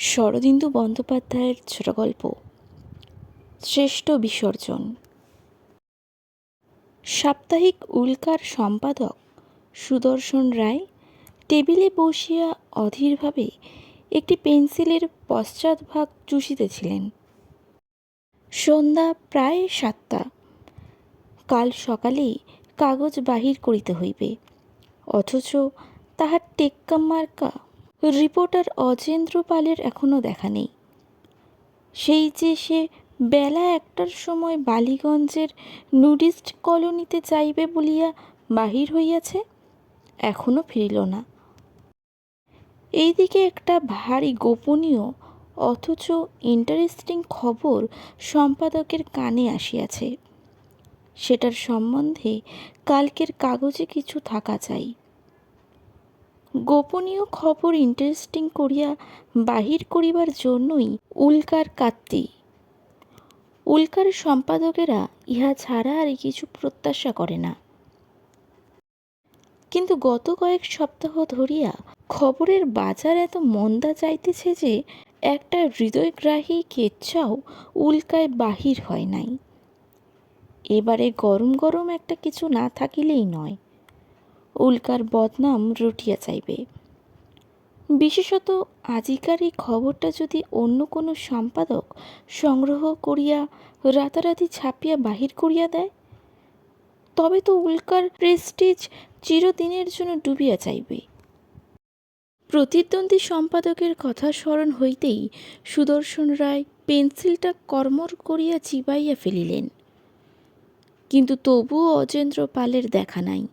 শরদিন্দু বন্দ্যোপাধ্যায়ের ছোট গল্প। শ্রেষ্ঠ বিসর্জন। সাপ্তাহিক উল্কার সম্পাদক সুদর্শন রায় টেবিলে বসিয়া অধীরভাবে একটি পেন্সিলের পশ্চাৎভাগ চুষিতেছিলেন। সন্ধ্যা প্রায় সাতটা। কাল সকালেই কাগজ বাহির করিতে হইবে, অথচ তাহার টেক্কা মার্কা রিপোর্টার অজেন্দ্র পালের এখনও দেখা নেই। সেই যে সে বেলা একটার সময় বালিগঞ্জের নুডিস্ট কলোনিতে যাইবে বলিয়া বাহির হইয়াছে এখনও ফিরিল না। এইদিকে একটা ভারী গোপনীয় অথচ ইন্টারেস্টিং খবর সম্পাদকের কানে আসিয়াছে। সেটার সম্বন্ধে কালকের কাগজে কিছু থাকা চাই। গোপনীয় খবর ইন্টারেস্টিং করিয়া বাহির করিবার জন্যই উল্কার কাত্তি। উল্কার সম্পাদকেরা ইহা ছাড়া আর কিছু প্রত্যাশা করে না। কিন্তু গত কয়েক সপ্তাহ ধরিয়া খবরের বাজার এত মন্দা যাইতেছে যে একটা হৃদয়গ্রাহী কেচ্ছাও উল্কায় বাহির হয় নাই। এবারে গরম গরম একটা কিছু না থাকিলেই নয়। উল্কার বদনাম রটিয়া চাইবে। বিশেষত আজিকার এই খবরটা যদি অন্য কোনো সম্পাদক সংগ্রহ করিয়া রাতারাতি ছাপিয়া বাহির করিয়া দেয়, তবে তো উল্কার প্রেস্টিজ চিরদিনের জন্য ডুবিয়া যাইবে প্রতিদ্বন্দ্বী সম্পাদকের কথা স্মরণ হইতেই সুদর্শন রায় পেন্সিলটা কর্মর করিয়া চিবাইয়া ফেলিলেন। কিন্তু তবুও অজেন্দ্র পালের দেখা নাই।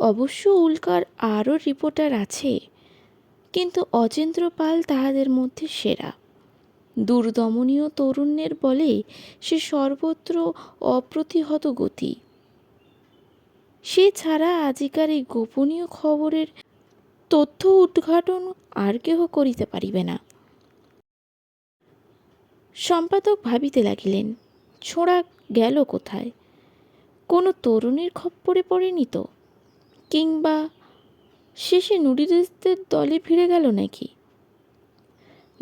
অবশ্য উল্কার আরও রিপোর্টার আছে, কিন্তু অজেন্দ্র পাল তাহাদের মধ্যে সেরা। দুর্দমনীয় তরুণের বলে সে সর্বত্র অপ্রতিহত গতি। সে ছাড়া আজিকার এই গোপনীয় খবরের তথ্য উদ্ঘাটন আর কেহ করিতে পারিবে না। সম্পাদক ভাবিতে লাগিলেন, ছোঁড়া গেল কোথায়? কোনো তরুণীর খপ্পরে পড়েনি তো? কিংবা শেষে নুডিলসদের দলে ফিরে গেল নাকি?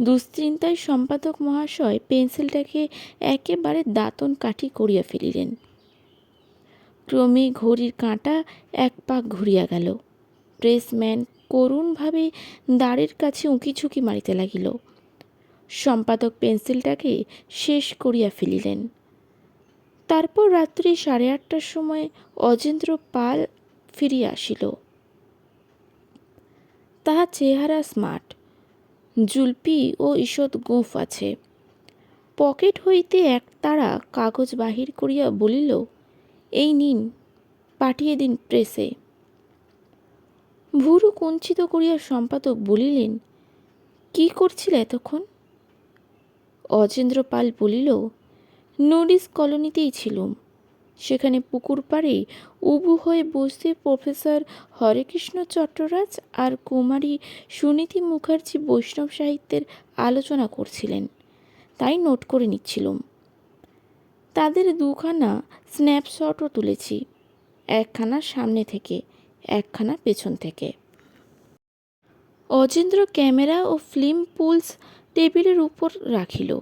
দুশ্চিন্তায় সম্পাদক মহাশয় পেন্সিলটাকে একেবারে দাঁতন কাঠি করিয়া ফেলিলেন। ক্রমে ঘড়ির কাঁটা এক পাক ঘুরিয়া গেল। প্রেসম্যান করুণভাবে দাঁড়ের কাছে উঁকিঝুঁকি মারিতে লাগিল। সম্পাদক পেন্সিলটাকে শেষ করিয়া ফেলিলেন। তারপর রাত্রি সাড়ে আটটার সময় অজেন্দ্র পাল ফিরিয়া আসিল। তাহার চেহারা স্মার্ট, জুলপি ও ঈষৎ গোঁফ আছে। পকেট হইতে এক তারা কাগজ বাহির করিয়া বলিল, এই নিন, পাঠিয়ে দিন প্রেসে। ভুরু কুঞ্চিত করিয়া সম্পাদক বলিলেন, কি করছিল এতক্ষণ? অজেন্দ্র পাল বলিল নুডিস কলোনিতেই ছিলুম। সেখানে পুকুর পাড়ে উবু হয়ে বসতে প্রফেসর হরেকৃষ্ণ চট্টরাজ আর কুমারী সুনীতি মুখার্জি বৈষ্ণব সাহিত্যের আলোচনা করছিলেন। তাই নোট করে নিচ্ছিলুম। তাদের দুখানা স্ন্যাপশটও তুলেছি, একখানা সামনে থেকে, একখানা পেছন থেকে। অজেন্দ্র ক্যামেরা ও ফিল্ম পুলস টেবিলের উপর রাখিল।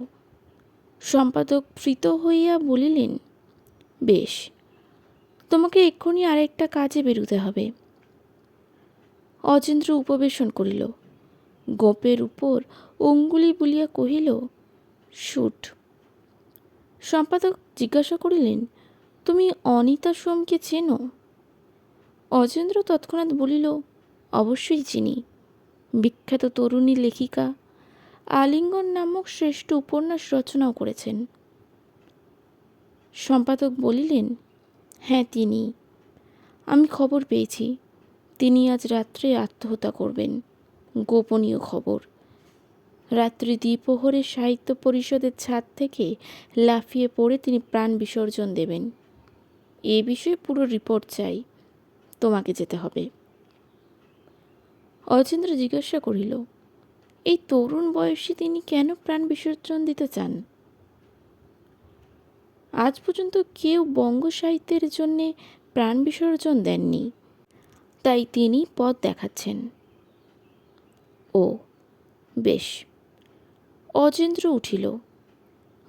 সম্পাদক প্রীত হইয়া বলিলেন বেশ। তোমাকে এক্ষুনি আরেকটা কাজে বেরুতে হবে। অজেন্দ্র উপবেশন করিল। গোপের উপর অঙ্গুলি বুলিয়া কহিল, শুট। সম্পাদক জিজ্ঞাসা করিলেন, তুমি অনিতা সোমকে চেনো? অজেন্দ্র তৎক্ষণাৎ বলিল, অবশ্যই চিনি। বিখ্যাত তরুণী লেখিকা। আলিঙ্গন নামক শ্রেষ্ঠ উপন্যাস রচনাও করেছেন। সম্পাদক বলিলেন হ্যাঁ তিনি। আমি খবর পেয়েছি। তিনি আজ রাত্রে আত্মহত্যা করবেন। গোপনীয় খবর। রাত্রি দ্বিপ্রহরে সাহিত্য পরিষদের ছাদ থেকে লাফিয়ে পড়ে তিনি প্রাণ বিসর্জন দেবেন। এ বিষয়ে পুরো রিপোর্ট চাই। তোমাকে যেতে হবে। অজেন্দ্র জিজ্ঞাসা করিল, এই তরুণ বয়সী তিনি কেন প্রাণ বিসর্জন দিতে চান? আজ পর্যন্ত কেউ বঙ্গ সাহিত্যের জন্যে প্রাণ বিসর্জন দেননি। তাই তিনি পথ দেখাচ্ছেন। ও, বেশ। অজেন্দ্র উঠিল।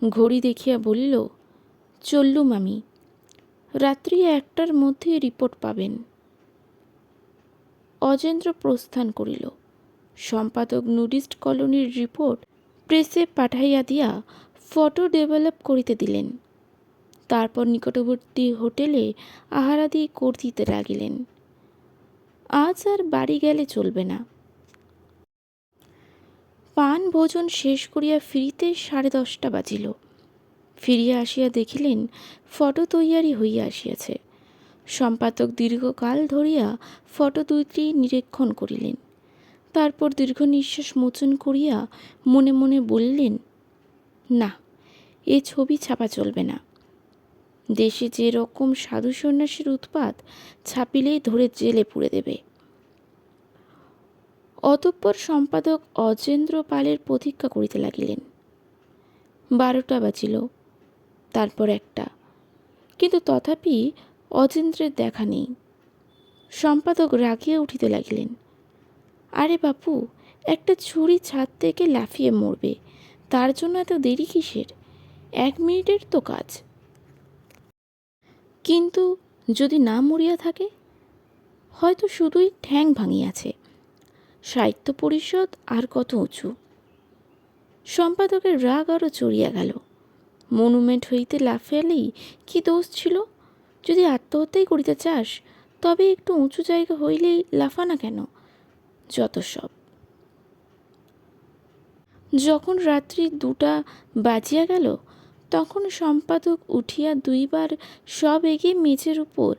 ঘড়ি দেখিয়া বলিল, চললুম আমি। রাত্রি একটার মধ্যে রিপোর্ট পাবেন। অজেন্দ্র প্রস্থান করিল। সম্পাদক নুডিস্ট কলোনির রিপোর্ট প্রেসে পাঠাইয়া দিয়া ফটো ডেভেলপ করিতে দিলেন। তারপর নিকটবর্তী হোটেলে আহারাদি কর্তিতে লাগিলেন। আজ আর বাড়ি গেলে চলবে না। পান ভোজন শেষ করিয়া ফিরিতে সাড়ে দশটা বাজিল। ফিরিয়া আসিয়া দেখিলেন ফটো তৈয়ারি হইয়া আসিয়াছে। সম্পাদক দীর্ঘকাল ধরিয়া ফটো দুইটি নিরীক্ষণ করিলেন। তারপর দীর্ঘ নিঃশ্বাস মোচন করিয়া মনে মনে বললেন, না, এ ছবি ছাপা চলবে না। দেশে যে রকম সাধু সন্ন্যাসীর উৎপাত ছাপিলেই ধরে জেলে পুড়ে দেবে। অতঃপর সম্পাদক অজেন্দ্র পালের প্রতীক্ষা করিতে লাগিলেন। বারোটা বাজিল, তারপর একটা। কিন্তু তথাপি অজেন্দ্রের দেখা নেই। সম্পাদক রাগিয়া উঠিতে লাগিলেন। আরে বাপু, একটা ছুরি ছাদ থেকে লাফিয়ে মরবে, তার জন্য এত দেরি কিসের? এক মিনিটের তো কাজ। কিন্তু যদি না মরিয়া থাকে, হয়তো শুধুই ঠ্যাং ভাঙিয়াছে। সাহিত্য পরিষদ আর কত উঁচু। সম্পাদকের রাগ আরও চড়িয়া গেল। মনুমেন্ট হইতে লাফাইলেই কি দোষ ছিল? যদি আত্মহত্যাই করিতে চাস, তবে একটু উঁচু জায়গা হইলেই লাফা না কেন? যত সব। যখন রাত্রি দুটা বাজিয়া গেল তখন সম্পাদক উঠিয়া দুইবার সব এগিয়ে মেঝের উপর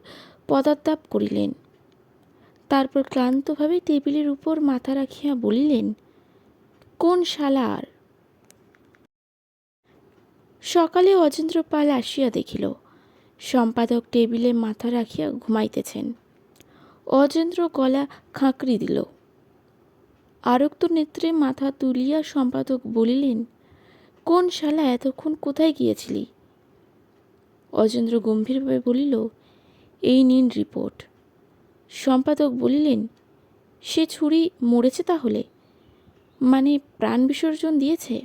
পদাত্তাপ করিলেন। তারপর ক্লান্তভাবে টেবিলের উপর মাথা রাখিয়া বলিলেন, কোন শালার সকালে অজেন্দ্র পাল আসিয়া দেখিল, সম্পাদক টেবিলে মাথা রাখিয়া ঘুমাইতেছেন। অজেন্দ্র গলা খাঁকরি দিল। আরক্ত নেত্রে মাথা তুলিয়া সম্পাদক বলিলেন কোন শালা এতক্ষণ কোথায় গিয়েছিলি? অজেন্দ্র গম্ভীরভাবে বলিল, এই নিন রিপোর্ট। সম্পাদক বলিলেন, সে ছুরি মরেছে তাহলে? মানে প্রাণ বিসর্জন দিয়েছে?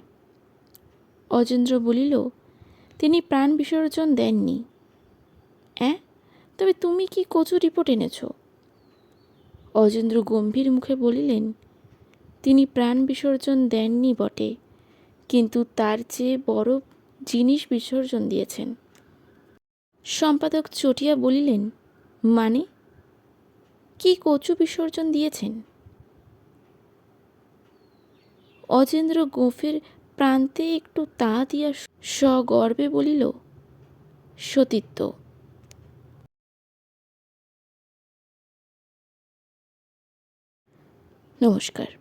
অজেন্দ্র বলিল, তিনি প্রাণ বিসর্জন দেননি। অ্যাঁ? তবে তুমি কি কচু রিপোর্ট এনেছ? অজেন্দ্র গম্ভীর মুখে বলিলেন, তিনি প্রাণ বিসর্জন দেননি বটে। কিন্তু তার চেয়ে বড় জিনিস বিসর্জন দিয়েছেন। সম্পাদক চটিয়া বলিলেন মানে? কি কচু বিসর্জন দিয়েছেন? অজেন্দ্র গোফের প্রান্তে একটু তা দিয়া সগর্বে বলিল, সতীত্ব। নমস্কার।